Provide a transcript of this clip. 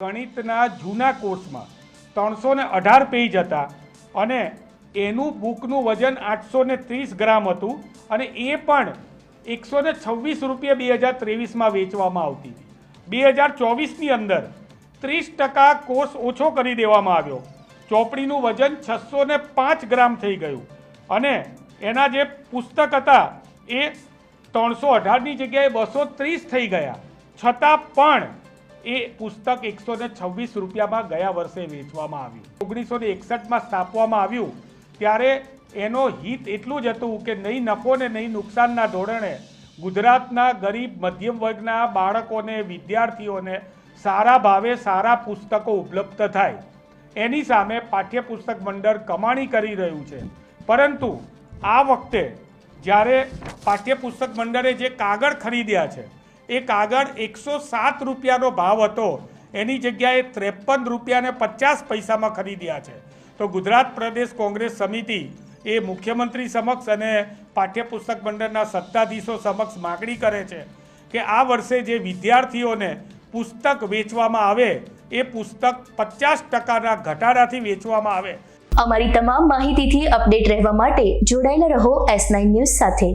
ગણિતના જૂના કોર્સમાં ત્રણસો ને અઢાર પેજ હતા અને એનું બુકનું વજન આઠસો ને ત્રીસ ગ્રામ હતું અને એ પણ એકસો ને છવ્વીસ રૂપિયા બે હજાર ત્રેવીસમાં વેચવામાં આવતી. બે હજાર ચોવીસની અંદર ત્રીસ ટકા કોર્સ ઓછો કરી દેવામાં આવ્યો. ચોપડીનું વજન છસો ને પાંચ ગ્રામ થઈ ગયું અને એના જે પુસ્તક હતા એ ત્રણસો અઢારની જગ્યાએ બસો ત્રીસ થઈ ગયા. છતાં પણ એ પુસ્તક એકસો ને છવ્વીસ રૂપિયામાં ગયા વર્ષે વેચવામાં આવ્યું. ઓગણીસો ને એકસઠમાં સ્થાપવામાં આવ્યું, ત્યારે એનો હિત એટલું જ હતું કે નહીં નફો ને નહીં નુકસાનના ધોરણે ગુજરાતના ગરીબ મધ્યમ વર્ગના બાળકોને, વિદ્યાર્થીઓને સારા ભાવે સારા પુસ્તકો ઉપલબ્ધ થાય. એની સામે પાઠ્યપુસ્તક મંડળ કમાણી કરી રહ્યું છે. પરંતુ આ વખતે જ્યારે પાઠ્યપુસ્તક મંડળે જે કાગળ ખરીદ્યા છે એ કાગળ એકસો સાત રૂપિયાનો ભાવ હતો. એની જગ્યાએ ત્રેપન રૂપિયાને પચાસ પૈસામાં ખરીદ્યા છે. તો ગુજરાત પ્રદેશ કોંગ્રેસ સમિતિ એ મુખ્યમંત્રી સમક્ષ અને પાઠ્યપુસ્તક મંડળના સત્તાધીશો સમક્ષ માગણી કરે છે કે આ વર્ષે જે વિદ્યાર્થીઓને પુસ્તક વેચવામાં આવે, એ પુસ્તક પચાસ ટકાના ઘટાડાથી વેચવામાં આવે. અમારી તમામ માહિતીથી અપડેટ રહેવા માટે જોડાયેલા રહો એસ ન્યૂઝ સાથે.